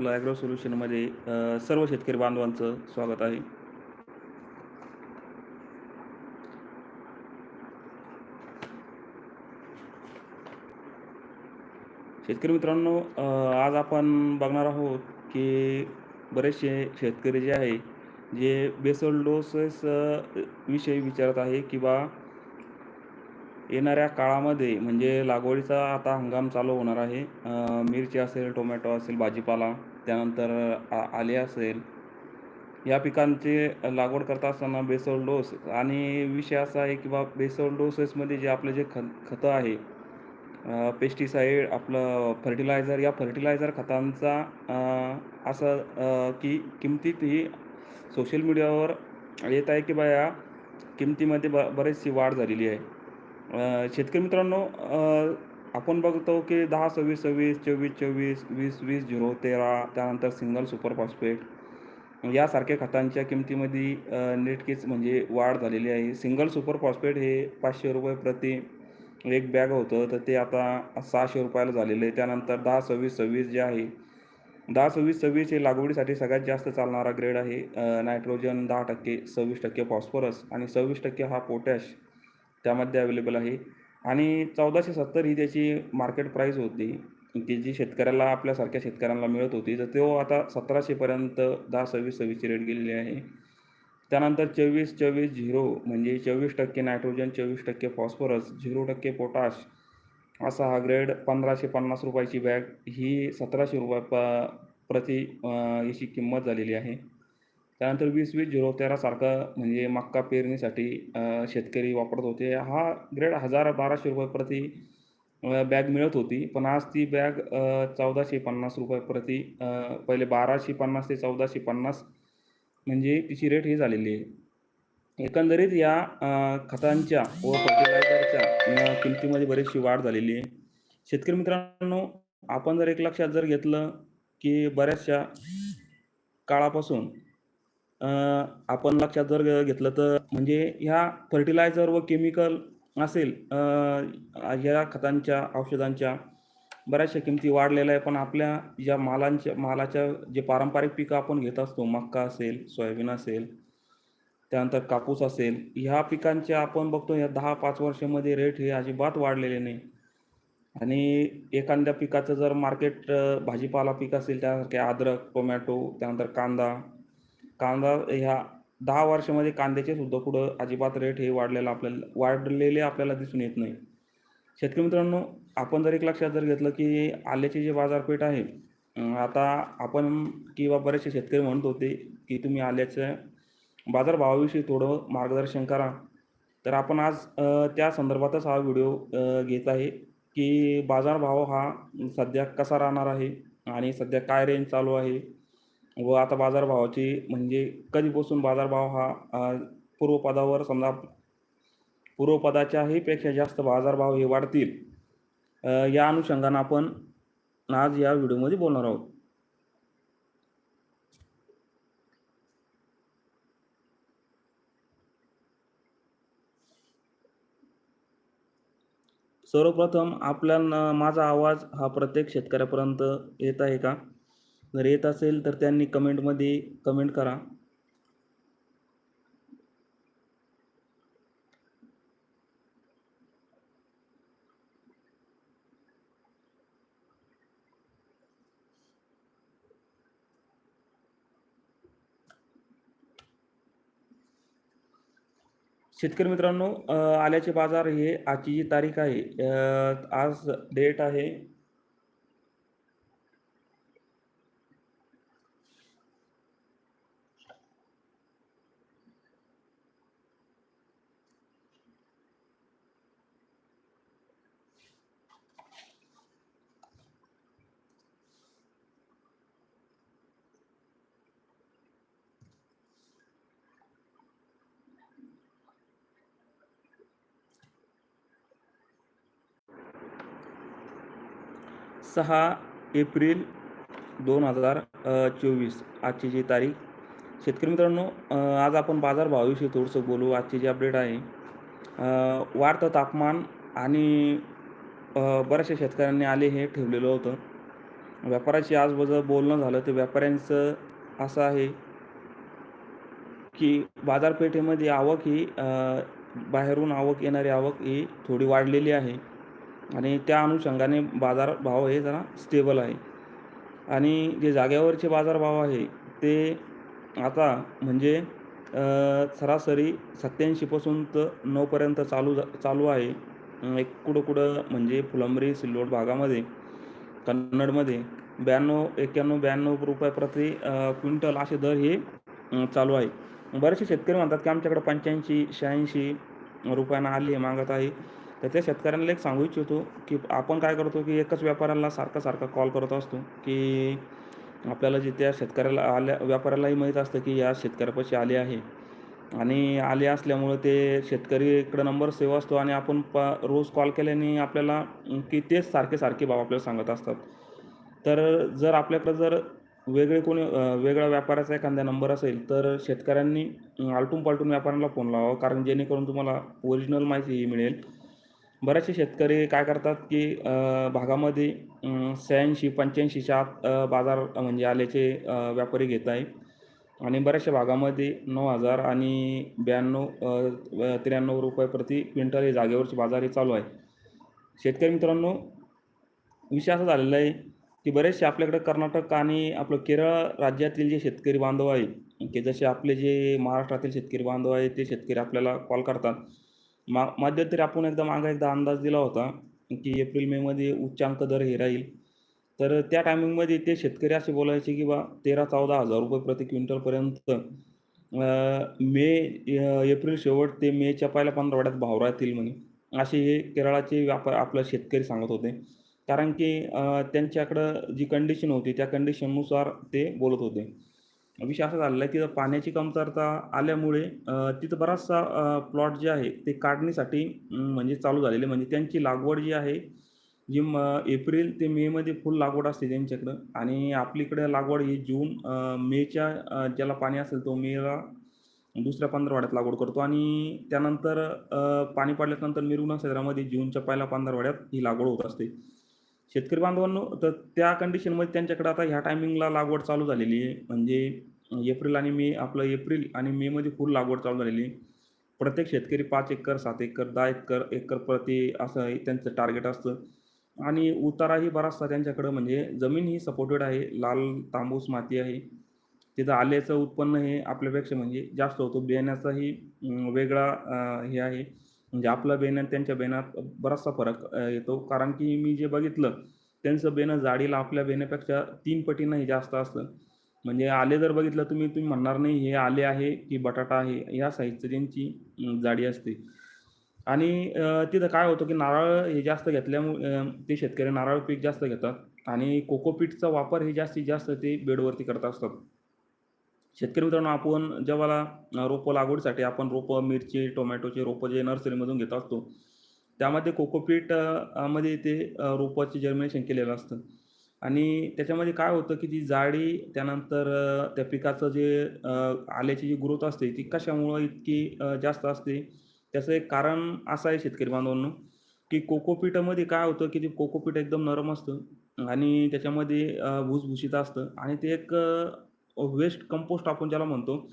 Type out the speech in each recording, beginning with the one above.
आपलं ॲग्रो सोल्युशनमध्ये सर्व शेतकरी बांधवांचं स्वागत आहे. शेतकरी मित्रांनो आज आपण बघणार आहोत की बरेचसे शेतकरी जे आहे जे बेसल डोसेस विषयी विचारत आहे किंवा येणाऱ्या काळामध्ये म्हणजे लागवडीचा आता हंगाम चालू होणार आहे. मिरची असेल टोमॅटो असेल भाजीपाला त्यानंतर आ आले असेल. या पिकांची लागवड करता असताना बेसळ डोस आणि विषय असा आहे की बा बेसळ डोसेसमध्ये जे आपलं जे खत खतं आहे पेस्टिसाईड आपलं फर्टिलायझर या फर्टिलायझर खतांचा असं की किमतीत ही सोशल मीडियावर येत आहे की बा या किमतीमध्ये ब बरेचशी वाढ झालेली आहे. शेतकरी मित्रांनो आपण बघतो की दहा सव्वीस सव्वीस चोवीस चोवीस वीस वीस झिरो तेरा त्यानंतर सिंगल सुपर फॉस्फेट यासारख्या खतांच्या किमतीमध्ये नेटकीच म्हणजे वाढ झालेली आहे. सिंगल सुपर फॉस्फेट हे पाचशे रुपये प्रति एक बॅग होतं. तर ते आता सहाशे रुपयाला झालेलं आहे. त्यानंतर दहा सव्वीस सव्वीस जे आहे दहा सव्वीस सव्वीस हे लागवडीसाठी सगळ्यात जास्त चालणारा ग्रेड आहे. नायट्रोजन दहा टक्के सव्वीस टक्के फॉस्फरस आणि सव्वीस टक्के हा पोटॅश त्यामध्ये अवेलेबल आहे. आणि चौदाशे सत्तर ही त्याची मार्केट प्राईस होती की जी शेतकऱ्याला आपल्यासारख्या शेतकऱ्यांना मिळत होती. तर तो आता सतराशेपर्यंत दहा सव्वीस सव्वीसची रेट गेलेली आहे. त्यानंतर चोवीस चोवीस झिरो म्हणजे चोवीस टक्के नायट्रोजन चोवीस टक्के फॉस्फरस झिरो टक्के पोटाश असा हा ग्रेड पंधराशे पन्नास रुपयाची बॅग ही सतराशे रुपये प प्रति याची किंमत झालेली आहे. त्यानंतर वीस वीस झिरो तेरासारखं म्हणजे मक्का पेरणीसाठी शेतकरी वापरत होते. हा ग्रेड हजार बाराशे रुपये प्रति बॅग मिळत होती. पण आज ती बॅग चौदाशे पन्नास रुपये प्रति पहिले बाराशे पन्नास ते चौदाशे पन्नास म्हणजे तिची रेट ही झालेली आहे. एकंदरीत या खतांच्या व फर्टिलायझरच्या किमतीमध्ये बरीचशी वाढ झालेली आहे. शेतकरी मित्रांनो आपण जर एक लक्षात जर घेतलं की बऱ्याचशा काळापासून आपण लक्षात जर घेतलं तर म्हणजे ह्या फर्टिलायझर व केमिकल असेल ह्या खतांच्या औषधांच्या बऱ्याचशा किमती वाढलेल्या आहे पण आपल्या ज्या मालांच्या मालाच्या जे पारंपरिक पिकं आपण घेत असतो मक्का असेल सोयाबीन असेल त्यानंतर कापूस असेल ह्या पिकांच्या आपण बघतो ह्या दहा पाच वर्षामध्ये रेट हे अजिबात वाढलेले नाही. आणि एखाद्या पिकाचं जर मार्केट भाजीपाला पीक असेल त्यासारखे अद्रक टोमॅटो त्यानंतर कांदा कांदा ह्या दहा वर्षामध्ये कांद्याचे सुद्धा पुढं अजिबात रेट हे वाढलेलं आपल्याला वाढलेले आपल्याला दिसून येत नाही. शेतकरी मित्रांनो आपण जर एक लक्षात जर घेतलं की आल्याची जी बाजारपेठ आहे आता आपण किंवा बरेचसे शेतकरी म्हणत होते की तुम्ही आल्याच्या बाजारभावाविषयी थोडं मार्गदर्शन करा. तर आपण आज त्या संदर्भातच हा व्हिडिओ घेत आहे की बाजारभाव हा सध्या कसा राहणार आहे आणि सध्या काय रेंज चालू आहे व आता बाजारभावाची म्हणजे कधीपासून बाजारभाव हा पूर्वपदावर समजा पूर्वपदाच्याही पेक्षा जास्त बाजारभाव हे वाढतील या अनुषंगानं आपण आज या व्हिडिओमध्ये बोलणार आहोत. सर्वप्रथम आपल्याला माझा आवाज हा प्रत्येक शेतकऱ्यापर्यंत येत आहे का? जर येत असेल तर त्यांनी कमेंटमध्ये कमेंट करा. शेतकरी मित्रांनो आल्याचे बाजार हे आजची जी तारीख आहे आज डेट आहे सहा एप्रिल दोन हजार चोवीस आजची जी तारीख. शेतकरी मित्रांनो आज आपण बाजारभावाविषयी थोडंसं बोलू. आजची जी अपडेट आहे वाढतं तापमान आणि बऱ्याचशा शेतकऱ्यांनी आले हे ठेवलेलं होतं. व्यापाराशी आज बजं बोलणं झालं तर व्यापाऱ्यांचं असं आहे की बाजारपेठेमध्ये आवक ही बाहेरून आवक येणारी आवक ही थोडी वाढलेली आहे. आणि त्या अनुषंगाने बाजारभाव हे जरा स्टेबल आहे. आणि जे जाग्यावरचे बाजारभाव आहे ते आता म्हणजे सरासरी सत्याऐंशीपासून तर नऊपर्यंत चालू जा चालू आहे. एक कुठं कुठं म्हणजे फुलंबरी सिल्लोड भागामध्ये कन्नडमध्ये ब्याण्णव एक्क्याण्णव ब्याण्णव रुपये प्रति क्विंटल असे दर हे चालू आहे. बरेचसे शेतकरी म्हणतात की आमच्याकडे पंच्याऐंशी शहाऐंशी रुपयांना आली आहे मागत आहे. तर त्या शेतकऱ्यांना एक सांगू इच्छितो की आपण काय करतो की एकच व्यापाऱ्याला सारखा सारखा कॉल करत असतो की आपल्याला जे त्या शेतकऱ्याला आल्या व्यापाऱ्यालाही माहीत असतं की या शेतकऱ्यापाशी आले आहे. आणि आले असल्यामुळं ते शेतकरीकडं नंबर सेव्ह असतो आणि आपण प रोज कॉल केल्याने आपल्याला की तेच सारखे सारखे भाव आपल्याला सांगत असतात. तर जर आपल्याकडं जर वेगळे कोणी वेगळ्या व्यापाऱ्याचा एखादा नंबर असेल तर शेतकऱ्यांनी आलटून पालटून व्यापाऱ्यांना फोन लावावा कारण जेणेकरून तुम्हाला ओरिजिनल माहिती मिळेल. बरेचसे शेतकरी काय करतात की भागामध्ये शहाऐंशी पंच्याऐंशीच्या आत बाजार म्हणजे आल्याचे व्यापारी घेत आहे आणि बऱ्याचशा भागामध्ये नऊ हजार आणि ब्याण्णव त्र्याण्णव रुपये प्रति क्विंटल हे जागेवरचे बाजार हे चालू आहे. शेतकरी मित्रांनो विषय असा झालेला आहे की बरेचसे आपल्याकडे कर्नाटक आणि आपलं केरळ राज्यातील जे शेतकरी बांधव आहे की जसे आपले जे महाराष्ट्रातील शेतकरी बांधव आहे ते शेतकरी आपल्याला कॉल करतात. मा मध्यंतरी आपण एकदा मागा एकदा अंदाज दिला होता की एप्रिल मेमध्ये उच्चांक दर हे राहील. तर त्या टायमिंगमध्ये ते शेतकरी असे बोलायचे की बा तेरा चौदा हजार रुपये प्रति क्विंटलपर्यंत मे एप्रिल शेवट ते मेच्या पहिल्या पंधरवड्यात भाव राहतील म्हणे. असे हे केरळाचे व्यापार आपला शेतकरी सांगत होते. कारण की त्यांच्याकडं जी कंडिशन होती त्या कंडिशननुसार ते बोलत होते. विषय असा झालेला आहे तिथं पाण्याची कमतरता आल्यामुळे तिथं बराचसा प्लॉट जे आहे ते काढणीसाठी म्हणजे चालू झालेले. म्हणजे त्यांची लागवड जी आहे जी म एप्रिल ते मेमध्ये फुल लागवड असते त्यांच्याकडं. आणि आपलीकडे लागवड ही जून मेच्या ज्याला पाणी असेल तो मेला दुसऱ्या पंधरवड्यात लागवड करतो. आणि त्यानंतर पाणी पडल्यानंतर मिरवणा क्षेत्रामध्ये जूनच्या पहिल्या पंधरवड्यात ही लागवड होत असते. शेतकरी बांधवांनो तर त्या कंडिशनमध्ये त्यांच्याकडे आता ह्या टायमिंगला लागवड चालू झालेली आहे. म्हणजे एप्रिल आणि मे आपलं एप्रिल आणि मेमध्ये फुल लागवड चालू झालेली आहे. प्रत्येक शेतकरी पाच एकर सात एकर दहा एकर एकर प्रति असं त्यांचं टार्गेट असतं. आणि उताराही बराचसा त्यांच्याकडं म्हणजे जमीन ही सपोर्टेड आहे. लाल तांबूस माती आहे. तिथं आल्याचं उत्पन्न हे आपल्यापेक्षा म्हणजे जास्त होतं. बियाण्याचाही वेगळा हे आहे. म्हणजे आपलं बेन त्यांच्या बेनात बराचसा फरक येतो. कारण की मी जे बघितलं त्यांचं बेणं जाडीला आपल्या बेण्यापेक्षा तीन पटीनंही जास्त असतं म्हणजे आले जर बघितलं तुम्ही तुम्ही म्हणणार नाही हे आले आहे की बटाटा आहे ह्या साईजचं त्यांची जाडी असते. आणि तिथं काय होतं की नारळ हे जास्त घेतल्यामुळे ते शेतकरी नारळ पीक जास्त घेतात. आणि कोकोपीटचा वापर हे जास्तीत जास्त ते बेडवरती करत असतात. शेतकरी मित्रांनो आपण जेव्हा रोपं लागवडीसाठी आपण रोपं मिरची टोमॅटोचे रोपं जे नर्सरीमधून घेत असतो त्यामध्ये कोकोपीटमध्ये ते रोपाचे रोपाची जर्मिनेशन केलेलं असतं. आणि त्याच्यामध्ये काय होतं की जी जाडी त्यानंतर त्या पिकाचं जे आल्याची जी ग्रोथ असते ती कशामुळं इतकी जास्त असते? त्याचं एक कारण असं आहे शेतकरी बांधवांनो की कोकोपीटामध्ये काय होतं की ते कोकोपीट एकदम नरम असतं आणि त्याच्यामध्ये भूसभूषित भुसभुशीत असतं आणि ते एक वेस्ट कंपोस्ट आपण ज्याला म्हणतो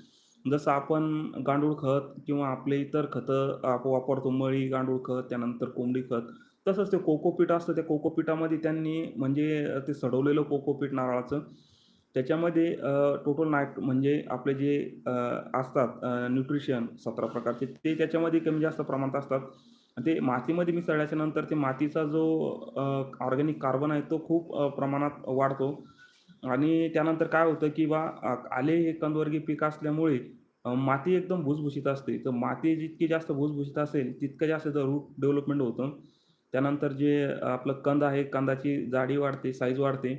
जसं आपण गांडूळ खत किंवा आपले इतर खतं आपण वापरतो मळी गांडूळ खत त्यानंतर कोंबडी खत तसंच ते कोकोपीट असतं त्या कोकोपीठामध्ये त्यांनी म्हणजे ते सडवलेलं कोकोपीट नारळाचं त्याच्यामध्ये टोटल नायट म्हणजे आपले जे असतात न्यूट्रिशन सतरा प्रकारचे ते त्याच्यामध्ये कमी जास्त प्रमाणात असतात. आणि ते मातीमध्ये मिसळल्याच्या नंतर ते मातीचा जो ऑर्गॅनिक कार्बन आहे तो खूप प्रमाणात वाढतो. आणि त्यानंतर काय होतं की बा आले हे कंदवर्गीय पीक असल्यामुळे माती एकदम भुसभुशीत असते. तर माती जितकी जास्त भुसभुशीत असेल तितकं जास्त रूट डेव्हलपमेंट होतं. त्यानंतर जे आपलं कंद आहे कंदाची जाडी वाढते साईज वाढते.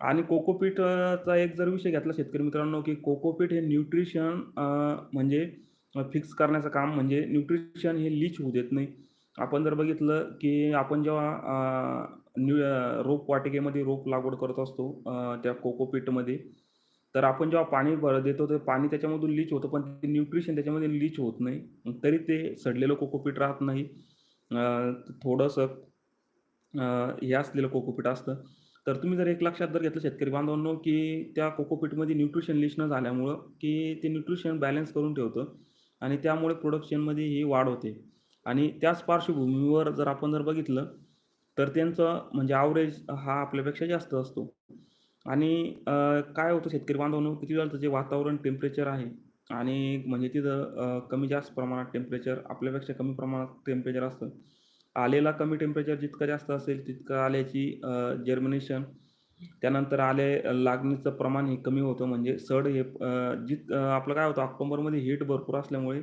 आणि कोकोपीटचा एक जर विषय घेतला शेतकरी मित्रांनो की कोकोपीट हे न्यूट्रिशन म्हणजे फिक्स करण्याचं काम म्हणजे न्यूट्रिशन हे लीच होऊ देत नाही. आपण जर बघितलं की आपण जेव्हा रोप वाटिकेमध्ये रोप लागवड करत असतो त्या कोकोपीटमध्ये तर आपण जेव्हा पाणी भर देतो ते पाणी त्याच्यामधून लीच होतं पण ते न्यूट्रिशन त्याच्यामध्ये लीच होत नाही. तरी ते सडलेलं कोकोपीट राहत नाही. थोडंसं हे असलेलं कोकोपीट असतं. तर तुम्ही जर एक लक्षात जर घेतलं शेतकरी बांधवांनो, की त्या कोकोपीटमध्ये न्यूट्रिशन लीच न झाल्यामुळं, की ते न्यूट्रिशन बॅलन्स करून ठेवतं आणि त्यामुळे प्रोडक्शनमध्ये ही वाढ होते. आणि त्याच पार्श्वभूमीवर जर आपण जर बघितलं, तर त्यांचं म्हणजे ॲव्हरेज हा आपल्यापेक्षा जास्त असतो. आणि काय होतं शेतकरी बांधवांनो, किती वेळा जे वातावरण टेम्परेचर आहे आणि म्हणजे तिथं कमी जास्त प्रमाणात टेम्परेचर आपल्यापेक्षा कमी प्रमाणात टेम्परेचर असतं. आलेला कमी टेम्परेचर जितकं जास्त असेल, तितकं आल्याची जर्मिनेशन त्यानंतर आले लागणीचं प्रमाण हे कमी होतं. म्हणजे सड हे जित आपलं काय होतं ऑक्टोबरमध्ये हीट भरपूर असल्यामुळे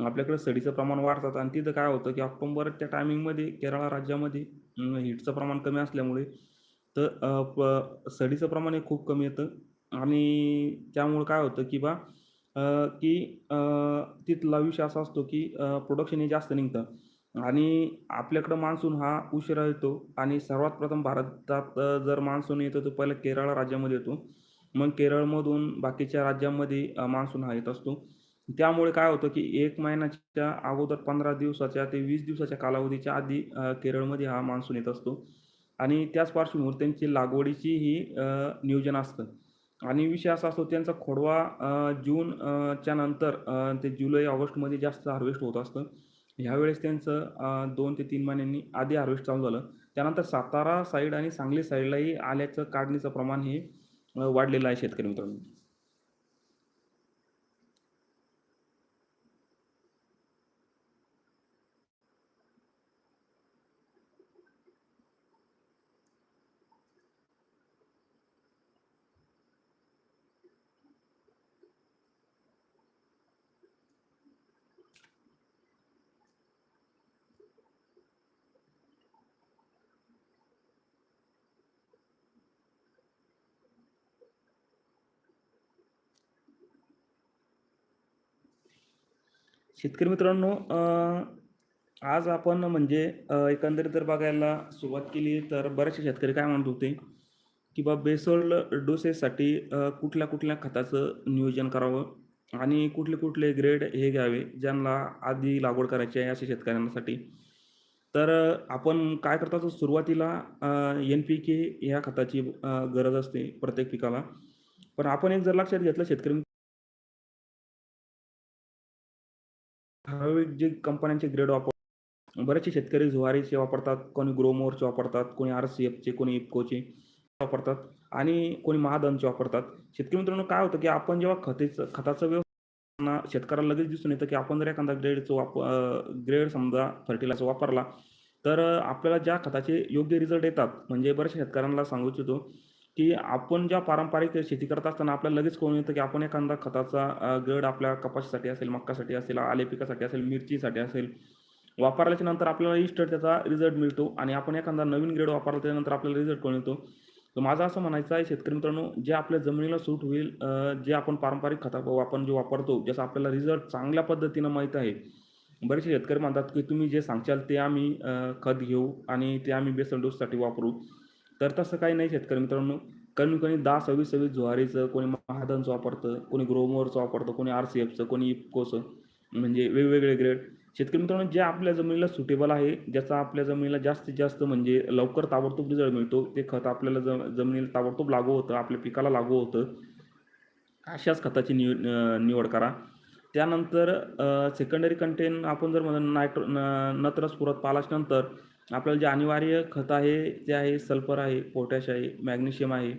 आपल्याकडे सडीचं प्रमाण वाढतात आणि तिथं काय होतं, की ऑक्टोबरच्या टायमिंगमध्ये केरळ राज्यामध्ये हीटचं प्रमाण कमी असल्यामुळे तर प सडीचं प्रमाण हे खूप कमी येतं आणि त्यामुळं काय होतं, की बा की तिथला विषय असा असतो, की प्रोडक्शन हे जास्त निघतं आणि आपल्याकडं मान्सून हा उशिरा येतो आणि सर्वात प्रथम भारतात जर मान्सून येतो, तर पहिला केरळ राज्यामध्ये येतो. मग केरळमधून बाकीच्या राज्यांमध्ये मान्सून हा येत असतो. त्यामुळे काय होतं, की एक महिन्याच्या अगोदर 15 दिवसाच्या ते वीस दिवसाच्या कालावधीच्या आधी केरळमध्ये हा मान्सून येत असतो आणि त्याच पार्श्वभूमीवर त्यांची लागवडीची ही नियोजन असतं आणि विषय असा असतो त्यांचा खोडवा जूनच्या जून च्या नंतर ते जुलै, ऑगस्टमध्ये जास्त हार्वेस्ट होत असतं. ह्यावेळेस त्यांचं दोन ते तीन महिन्यांनी आधी हार्वेस्ट चालू झालं. त्यानंतर सातारा साईड आणि सांगली साईडलाही आल्याचं काढणीचं प्रमाण हे वाढलेलं आहे शेतकरी मित्रांनो. शेतकरी मित्रांनो आज आपण म्हणजे एकंदरीत जर बघायला सुरुवात केली तर बरेचसे शेतकरी काय म्हणत होते, की बा बेसोल डोसेससाठी कुठल्या-कुठल्या खताचं नियोजन करावं आणि कुठले-कुठले ग्रेड हे घ्यावे, ज्यांना आधी लागवड करायची आहे अशा शेतकऱ्यांसाठी. तर आपण काय करतो सुरुवातीला एन-पी-के ह्या खताची गरज असते प्रत्येक पिकाला. पण आपण एक जर लक्षात घेतलं शेतकरी ठराविक जे कंपन्यांचे ग्रेड वापर बरेचसे शेतकरी झुवारीचे वापरतात, कोणी ग्रोमोरचे वापरतात, कोणी आर-सी-एफचे, कोणी इफकोचे वापरतात आणि कोणी महादनचे वापरतात. शेतकरी मित्रांनो काय होतं, की आपण जेव्हा खतेचं खताचं व्यवस्था शेतकऱ्याला लगेच दिसून येतं, की आपण जर एखादा ग्रेडचं वाप ग्रेड समजा फर्टिलायझर वापरला, तर आपल्याला ज्या खताचे योग्य रिझल्ट येतात, म्हणजे बऱ्याचशा शेतकऱ्यांना सांगू इच्छितो, की आपण ज्या पारंपरिक शेती करत असताना आपल्याला लगेच कळून येतं, की आपण एखादा खताचा गड ग्रेड आपल्या कपाशीसाठी असेल, मक्कासाठी असेल, आले पिकासाठी असेल, मिरचीसाठी असेल, वापरल्याच्या नंतर आपल्याला इष्ट त्याचा रिझल्ट मिळतो आणि आपण एखादा नवीन ग्रेड वापरला त्यानंतर आपल्याला रिझल्ट कळून येतो. तर माझं असं म्हणायचं आहे शेतकरी मित्रांनो, जे आपल्या जमिनीला सूट होईल जे आपण पारंपरिक खता आपण जे वापरतो, ज्याचा आपल्याला रिझल्ट चांगल्या पद्धतीनं माहीत आहे. बरेचसे शेतकरी म्हणतात, की तुम्ही जे सांगशाल ते आम्ही खत घेऊ आणि ते आम्ही बेसल डोससाठी वापरू. तर तसं काही नाही शेतकरी मित्रांनो. कमी कोणी 10, 26, 26 ज्वारीचं, कोणी महादनचं वापरतं, कोणी ग्रोमोरचं वापरतं, कोणी आर-सी-एफचं, कोणी इफकोचं म्हणजे वेगवेगळे ग्रेड. शेतकरी मित्रांनो जे आपल्या जमिनीला सुटेबल आहे, ज्याचा आपल्या जमिनीला जास्तीत जास्त म्हणजे लवकर ताबडतोब रिझल्ट मिळतो, ते खत आपल्याला ज जमिनीला ताबडतोब लागू होतं, आपल्या पिकाला लागू होतं. अशाच खताची निव निवड करा. त्यानंतर सेकंडरी कंटेन आपण जर म्हणलं नायट्रो न नत्र पालाशनंतर आपल्याला जे अनिवार्य खत आहे, ते आहे सल्फर आहे, पोटॅश आहे, मॅग्नेशियम आहे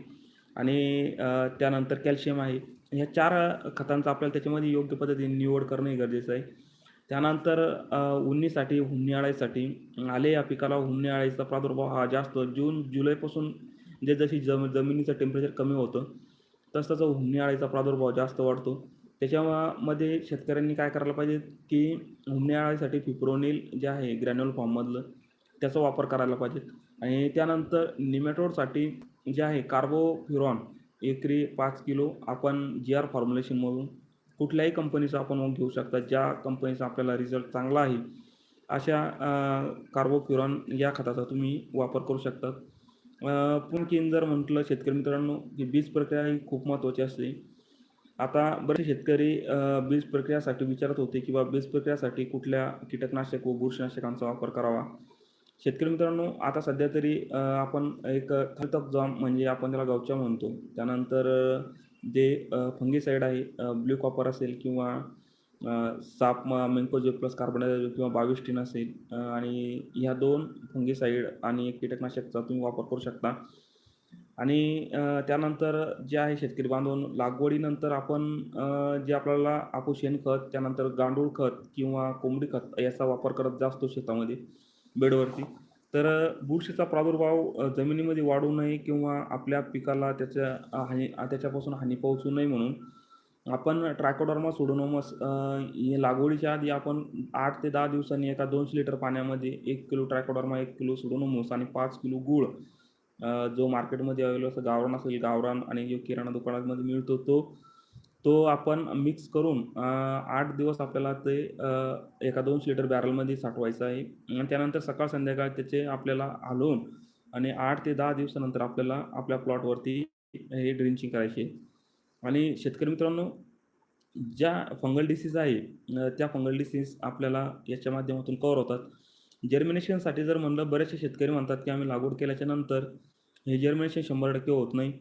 आणि त्यानंतर कॅल्शियम आहे. ह्या चार खतांचा आपल्याला त्याच्यामध्ये योग्य पद्धतीने निवड करणे हे गरजेचं आहे. त्यानंतर उन्नीसाठी, हुन्नी आले या पिकाला हुन्नी प्रादुर्भाव हा जास्त जून, जुलैपासून जे जशी जम जमिनीचं टेम्परेचर कमी होतं, तसं-तसं हुन्नी प्रादुर्भाव जास्त वाढतो. त्याच्यामध्ये शेतकऱ्यांनी काय करायला पाहिजे, की हुन्नी फिप्रोनिल जे आहे ग्रॅन्युअल फॉर्ममधलं, त्याचा वापर करायला पाहिजे आणि त्यानंतर निमॅटोडसाठी जे आहे कार्बोफ्युरॉन एकरी पाच किलो आपण जी-आर फॉर्म्युलेशनमधून कुठल्याही कंपनीचा आपण मग घेऊ शकता. ज्या कंपनीचा आपल्याला रिझल्ट चांगला आहे, अशा कार्बोफ्युरॉन या खताचा तुम्ही वापर करू शकता. अ, जर म्हटलं शेतकरी मित्रांनो, की बीज प्रक्रिया ही खूप महत्त्वाची असते. आता बरेच शेतकरी बीज प्रक्रियासाठी विचारत होते, किंवा बीज प्रक्रियासाठी कुठल्या कीटकनाशक व बुरशीनाशकांचा वापर करावा. शेतकरी मित्रांनो आता सध्या तरी आपण एक थलतक जॉम म्हणजे आपण त्याला गवच्या म्हणतो. त्यानंतर जे अ, आहे ब्ल्यू कॉपर असेल किंवा साप म प्लस कार्बोनायझेब किंवा बाविस्टीन असेल आणि ह्या 2 फंगिसाईड आणि एक कीटकनाशकचा तुम्ही वापर करू शकता. आणि त्यानंतर जे आहे शेतकरी बांधून लागवडीनंतर आपण जे आपल्याला आपलं शेणखत, त्यानंतर गांडूळ खत किंवा कोंबडी खत याचा वापर करत जातो शेतामध्ये बेडवरती. तर बुरशीचा प्रादुर्भाव जमिनीमध्ये वाढू नये किंवा आपल्या पिकाला त्याच्या हानी त्याच्यापासून हानी पोहोचू नये म्हणून आपण ट्रायकोडर्मा सोडोनोमस हे लागवडीच्या आधी आपण आठ ते दहा दिवसांनी एका दोनशे लिटर पाण्यामध्ये एक किलो ट्रायकोडर्मा, 1 किलो सुडोमोनास आणि पाच किलो गूळ जो मार्केटमध्ये अवेलेबल असतो गावरान असेल गावरान आणि जो किराणा दुकानामध्ये मिळतो तो, तो आपण मिक्स करून आठ दिवस आपल्याला ते एका दोनशे लिटर बॅरलमध्ये साठवायचं आहे. आणि त्यानंतर सकाळ संध्याकाळ त्याचे आपल्याला हलवून आणि आठ ते दहा दिवसानंतर आपल्याला आपल्या प्लॉटवरती हे ड्रिंचिंग करायची आणि शेतकरी मित्रांनो, ज्या फंगल डिसीज आहे त्या फंगल डिसीज आपल्याला याच्या माध्यमातून कव्हर होतात. जर्मिनेशनसाठी जर म्हणलं बरेचसे शेतकरी म्हणतात, की आम्ही लागवड केल्याच्यानंतर हे जर्मिनेशन 100% होत नाही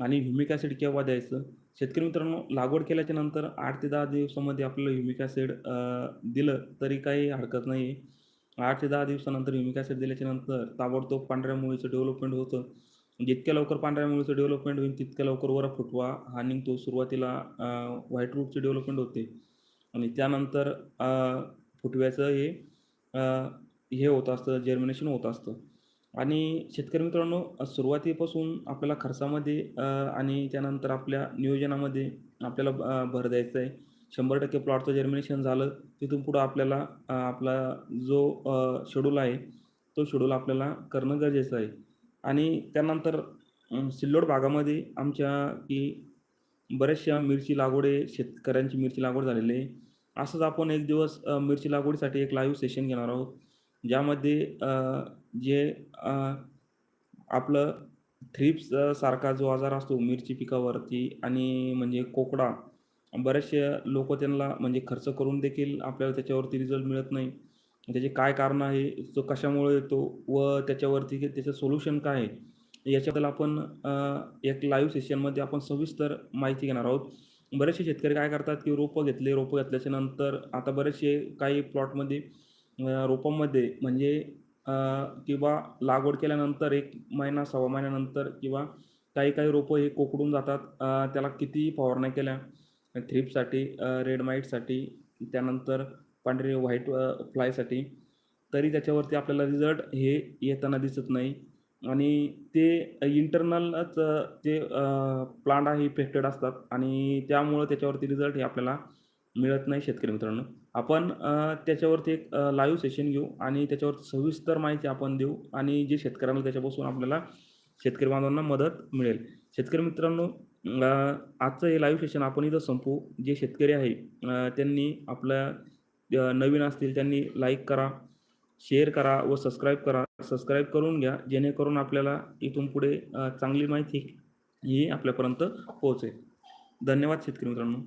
आणि ह्युमिक ॲसिड केव्हा द्यायचं? शेतकरी मित्रांनो, लागवड केल्याच्यानंतर आठ ते दहा दिवसामध्ये आपल्याला ह्युमिक ॲसिड दिलं तरी काही हरकत नाही आठ ते दहा दिवसानंतर ह्युमिक ॲसिड दिल्याच्यानंतर ताबडतोब पांढऱ्या मुळीचं डेव्हलपमेंट होतं. जितक्या लवकर पांढऱ्या मुळीचं डेव्हलपमेंट होईल तितक्या लवकर वर फुटवा हा निघतो. सुरुवातीला व्हाईट रूटची डेव्हलपमेंट होते आणि त्यानंतर फुटव्याचं हे हे होत असतं, जर्मिनेशन होत असतं. आणि शेतकरी मित्रांनो, अ, सुरुवातीपासून आपल्याला खर्चामध्ये अ, आणि त्यानंतर आपल्या नियोजनामध्ये आपल्याला अ, भर द्यायचा आहे. 100% प्लॉटचं जर्मिनेशन झालं, तिथून पुढं आपल्याला अ, आपला जो अ, शेड्यूल आहे, तो शेड्यूल आपल्याला करणं गरजेचं आहे. आणि त्यानंतर अ, सिल्लोड भागामध्ये आमच्या की बऱ्याचशा मिरची लागवड आहे, शेतकऱ्यांची मिरची लागवड झालेली आहे. असंच आपण एक दिवस अ, मिरची लागवडीसाठी एक लाईव्ह सेशन घेणार आहोत. ज्यामध्ये जे आपलं थ्रिप्स सारखा जो आजार असतो मिरची पिकावरती आणि म्हणजे कोकडा, बरेचसे लोक त्यांना म्हणजे खर्च करून देखील आपल्याला त्याच्यावरती रिझल्ट मिळत नाही. त्याचे काय कारण आहे, तो कशामुळे येतो व त्याच्यावरती त्याचं सोल्युशन काय आहे? याच्याबद्दल आपण एक लाईव्ह सेशनमध्ये आपण सविस्तर माहिती घेणार आहोत. बरेचसे शेतकरी काय करतात, की रोपं घेतले, रोपं घेतल्याच्यानंतर आता बरेचसे काही प्लॉटमध्ये रोपांमध्ये म्हणजे किंवा लागवड केल्यानंतर एक महिना, सव्वा महिन्यानंतर किंवा काही-काही रोपं हे कोकडून जातात. त्याला कितीही फवारण्या केल्या थ्रिपसाठी रेड माईटसाठी, त्यानंतर पांढरे व्हाईट फ्लायसाठी, तरी त्याच्यावरती आपल्याला रिझल्ट हे येताना दिसत नाही. आणि ते इंटरनलच ते प्लांट आहे इफेक्टेड असतात आणि त्यामुळं त्याच्यावरती रिझल्ट हे आपल्याला मिळत नाही शेतकरी मित्रांनो. आपण त्याच्यावरती एक लाईव्ह सेशन घेऊ आणि त्याच्यावरती सविस्तर माहिती आपण देऊ आणि जे शेतकऱ्यांना त्याच्यापासून आपल्याला शेतकरी बांधवांना मदत मिळेल. शेतकरी मित्रांनो, आजचं हे लाईव्ह सेशन आपण इथं संपू जे शेतकरी आहे त्यांनी आपल्या नवीन असतील त्यांनी लाईक करा, शेअर करा व सबस्क्राईब करा. सबस्क्राईब करून घ्या, जेणेकरून आपल्याला इथून पुढे चांगली माहिती ही आपल्यापर्यंत पोहोचेल. धन्यवाद शेतकरी मित्रांनो.